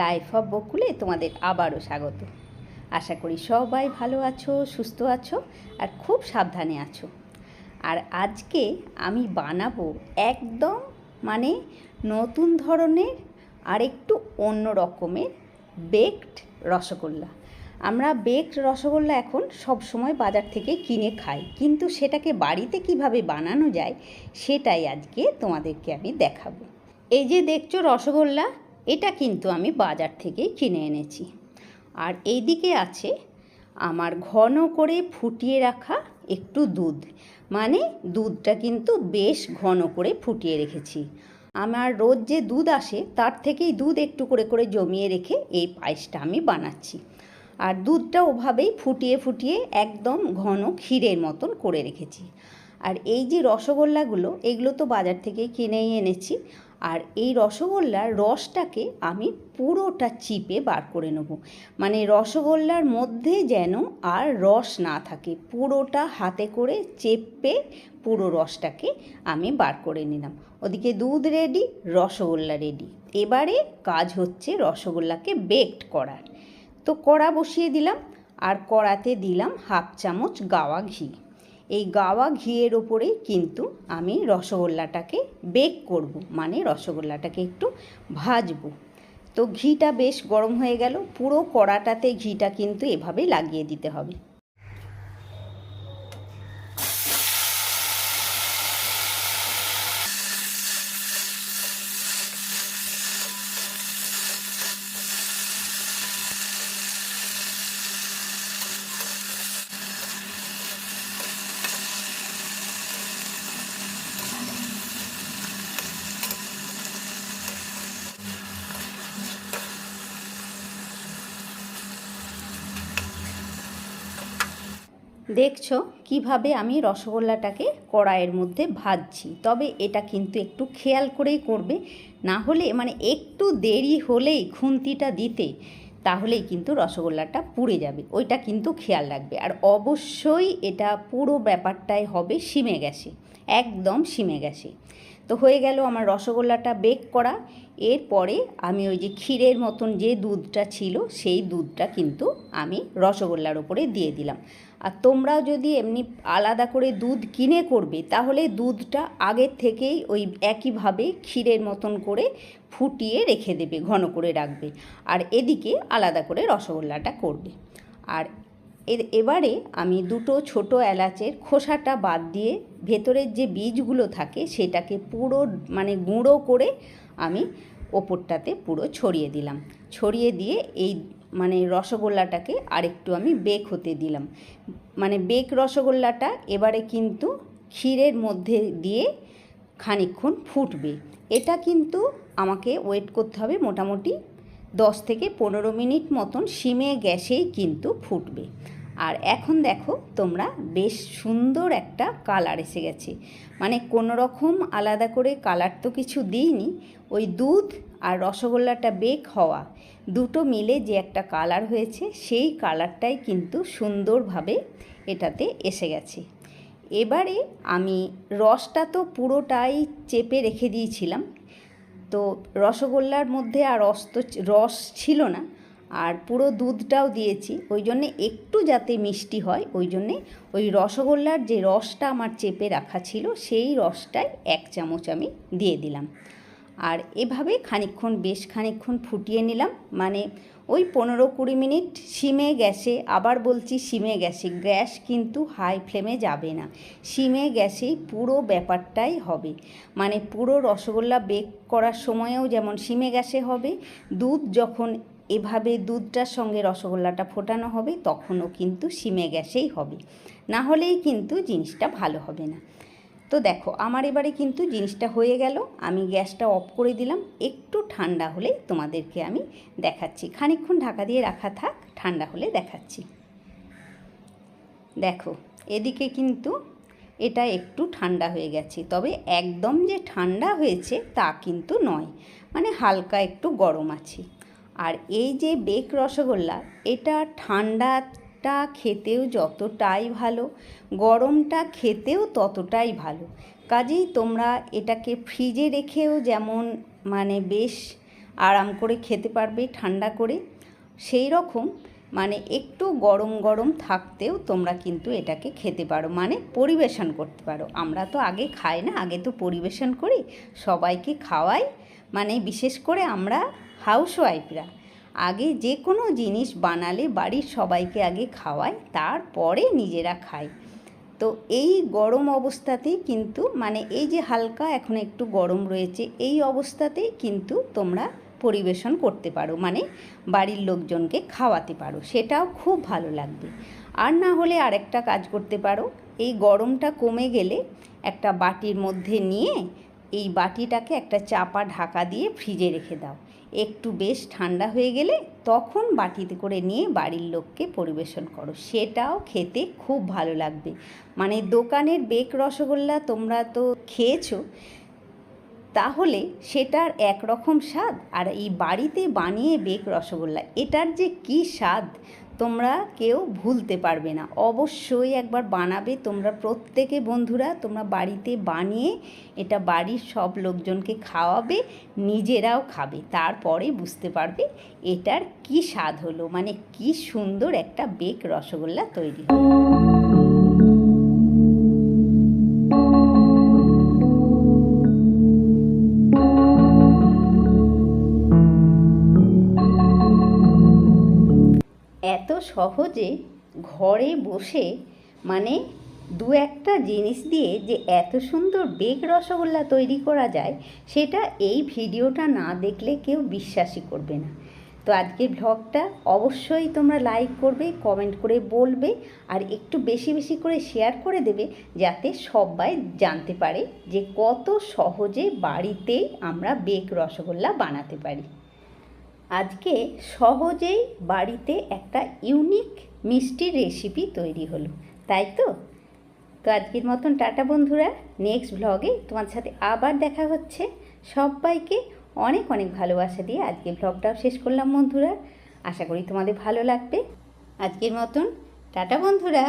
Life of বকুলে তোমাদের আবারও স্বাগত। আশা করি সবাই ভালো আছো, সুস্থ আছো আর খুব সাবধানে আছো। আর আজকে আমি বানাবো একদম মানে নতুন ধরনের আর একটু অন্য রকমের বেকড রসগোল্লা। আমরা বেকড রসগোল্লা এখন সব সময় বাজার থেকে কিনে খাই, কিন্তু সেটাকে বাড়িতে কীভাবে বানানো যায় সেটাই আজকে তোমাদেরকে আমি দেখাবো। এই যে দেখছ রসগোল্লা এটা কিন্তু আমি বাজার থেকে কিনে এনেছি। আর এইদিকে আছে আমার ঘন করে ফুটিয়ে রাখা একটু দুধ। মানে দুধটা কিন্তু বেশ ঘন করে ফুটিয়ে রেখেছি। আমার রোজ যে দুধ আসে, তার থেকেই দুধ একটু করে করে জমিয়ে রেখে এই পায়েসটা আমি বানাচ্ছি। আর দুধটা ওভাবেই ফুটিয়ে ফুটিয়ে একদম ঘন ক্ষীরের মতন করে রেখেছি। আর এই যে রসগোল্লাগুলো, এগুলো তো বাজার থেকেই কিনেই এনেছি। আর এই রসগোল্লার রসটাকে আমি পুরোটা চিপে বার করে নেব। মানে রসগোল্লার মধ্যে যেন আর রস না থাকে, পুরোটা হাতে করে চেপে পুরো রসটাকে আমি বার করে নিলাম। ওদিকে দুধ রেডি রসগোল্লা রেডি এবারে কাজ হচ্ছে রসগোল্লাকে বেকড করার। তো কড়া বসিয়ে দিলাম, আর কড়াতে দিলাম হাফ চামচ গাওয়া ঘি। এই গাওয়া ঘিয়ের ওপরে কিন্তু আমি রসগোল্লাটাকে বেক করব। মানে রসগোল্লাটাকে একটু ভাজবো। তো ঘিটা বেশ গরম হয়ে গেল। পুরো কড়াটাতে ঘিটা কিন্তু এভাবে লাগিয়ে দিতে হবে। দেখছ কীভাবে আমি রসগোল্লাটাকে কড়াইয়ের মধ্যে ভাজছি। তবে এটা কিন্তু একটু খেয়াল করেই করবে, না হলে মানে একটু দেরি হলেই খুন্তিটা দিতে, তাহলেই কিন্তু রসগোল্লাটা পুড়ে যাবে। ওইটা কিন্তু খেয়াল রাখবে। আর অবশ্যই এটা পুরো ব্যাপারটাই হবে সিমে গেছে, একদম সিমে গেছে। তো হয়ে গেল আমার রসগোল্লাটা বেক করা। এরপরে আমি ওই যে ক্ষীরের মতন যে দুধটা ছিল, সেই দুধটা কিন্তু আমি রসগোল্লার ওপরে দিয়ে দিলাম। আর তোমরাও যদি এমনি আলাদা করে দুধ কিনে করবে, তাহলে দুধটা আগের থেকেই ওই একইভাবে ক্ষীরের মতন করে ফুটিয়ে রেখে দেবে, ঘন করে রাখবে। আর এদিকে আলাদা করে রসগোল্লাটা করবে। আর এবারে আমি দুটো ছোট এলাচের খোসাটা বাদ দিয়ে ভেতরের যে বীজগুলো থাকে, সেটাকে পুরো মানে গুঁড়ো করে আমি ওপরটাতে পুরো ছড়িয়ে দিলাম। ছড়িয়ে দিয়ে এই মানে রসগোল্লাটাকে আরেকটু আমি বেক হতে দিলাম। মানে বেক রসগোল্লাটা এবারে কিন্তু ক্ষীরের মধ্যে দিয়ে খানিক্ষণ ফুটবে। এটা কিন্তু আমাকে ওয়েট করতে হবে মোটামুটি দশ থেকে পনেরো মিনিট মতন সিমে গ্যাসেই কিন্তু ফুটবে। আর এখন দেখো তোমরা বেশ সুন্দর একটা কালার এসে গেছে। মানে কোনো রকম আলাদা করে কালার তো কিছু দিইনি। ওই দুধ আর রসগোল্লাটা বেক হওয়া দুটো মিলে যে একটা কালার হয়েছে, সেই কালারটাই কিন্তু সুন্দরভাবে এটাতে এসে গেছে। এবারে আমি রসটা তো পুরোটাই চেপে রেখে দিয়েছিলাম। তো রসগোল্লার মধ্যে আর রস তো রস ছিল না। আর পুরো দুধটাও দিয়েছি, ওই জন্যে একটু যাতে মিষ্টি হয়, ওই জন্যে ওই রসগোল্লার যে রসটা আমার চেপে রাখা ছিল, সেই রসটাই এক চামচ আমি দিয়ে দিলাম। আর এভাবে খানিক্ষণ বেশ খানিক্ষণ ফুটিয়ে নিলাম। মানে ওই পনেরো কুড়ি মিনিট সিমে গ্যাসে আবার বলছি সিমে গ্যাসে গ্যাস কিন্তু হাই ফ্লেমে যাবে না। সিমে গ্যাসেই পুরো ব্যাপারটাই হবে। মানে পুরো রসগোল্লা বেক করার সময়েও যেমন সিমে গ্যাসে হবে, দুধ যখন এভাবে দুধটার সঙ্গে রসগোল্লাটা ফোটানো হবে, তখনও কিন্তু সিমে গ্যাসেই হবে। না হলেই কিন্তু জিনিসটা ভালো হবে না। তো দেখো, আমার এবারে কিন্তু জিনিসটা হয়ে গেল। আমি গ্যাসটা অফ করে দিলাম। একটু ঠান্ডা হলে তোমাদেরকে আমি দেখাচ্ছি। খানিক্ষণ ঢাকা দিয়ে রাখা থাক, ঠান্ডা হলে দেখাচ্ছি। দেখো, এদিকে কিন্তু এটা একটু ঠান্ডা হয়ে গেছে। তবে একদম যে ঠান্ডা হয়েছে তা কিন্তু নয়। মানে হালকা একটু গরম আছে। আর এই যে বেক রসগোল্লা, এটা ঠান্ডাটা খেতেও যতটাই ভালো, গরমটা খেতেও ততটাই ভালো। কাজেই তোমরা এটাকে ফ্রিজে রেখেও যেমন মানে বেশ আরাম করে খেতে পারবে, ঠান্ডা করে, সেই রকম মানে একটু গরম গরম থাকতেও তোমরা কিন্তু এটাকে খেতে পারো মানে পরিবেশন করতে পারো। আমরা তো আগে খাই না, আগে তো পরিবেশন করি, সবাইকে খাওয়াই মানে বিশেষ করে আমরা হাউস ওয়াইফরা আগে যে কোনো জিনিস বানালে বাড়ির সবাইকে আগে খাওয়াই তারপরে নিজেরা খাই তো এই গরম অবস্থাতেই কিন্তু মানে এই যে হালকা এখন একটু গরম রয়েছে, এই অবস্থাতেই কিন্তু তোমরা পরিবেশন করতে পারো মানে বাড়ির লোকজনকে খাওয়াতে পারো। সেটাও খুব ভালো লাগবে। আর না হলে আরেকটা কাজ করতে পারো, এই গরমটা কমে গেলে একটা বাটির মধ্যে নিয়ে এই বাটিটাকে একটা চাপা ঢাকা দিয়ে ফ্রিজে রেখে দাও। একটু বেশ ঠান্ডা হয়ে গেলে তখন বাটিতে করে নিয়ে বাড়ির লোককে পরিবেশন করো। সেটাও খেতে খুব ভালো লাগবে। মানে দোকানের বেক রসগোল্লা তোমরা তো খেয়েছো, তাহলে সেটার একরকম স্বাদ আর এই বাড়িতে বানিয়ে বেক রসগোল্লা, এটার যে কী স্বাদ? তোমরা কেউ ভুলতে পারবে না। অবশ্যই একবার বানাবে। তোমরা প্রত্যেকে বন্ধুরা, তোমরা বাড়িতে বানিয়ে এটা বাড়ির সব লোকজনকে খাওয়াবে, নিজেরাও খাবে, তারপরে বুঝতে পারবে এটার কি স্বাদ হলো। মানে কি সুন্দর একটা বেক রসগোল্লা তৈরি হলো। সহজে ঘরে বসে মানে দু একটা জিনিস দিয়ে যে এত সুন্দর বেগ রসগোল্লা তৈরি করা যায়, সেটা এই ভিডিওটা না দেখলে কেউ বিশ্বাসই করবে না। তো আজকের ভ্লগটা অবশ্যই তোমরা লাইক করবে কমেন্ট করে বলবে, আর একটু বেশি বেশি করে শেয়ার করে দেবে, যাতে সবাই জানতে পারে যে কত সহজে বাড়িতে আমরা বেগ রসগোল্লা বানাতে পারি। আজকে সহজেই বাড়িতে একটা ইউনিক মিষ্টির রেসিপি তৈরি হলো, তাই তো? তো আজকের মতন টাটা বন্ধুরা নেক্সট ভ্লগে তোমার সাথে আবার দেখা হচ্ছে। সবাইকে অনেক অনেক ভালোবাসা দিয়ে আজকে ভ্লগটাও শেষ করলাম বন্ধুরা। আশা করি তোমাদের ভালো লাগবে। আজকের মতন টাটা বন্ধুরা।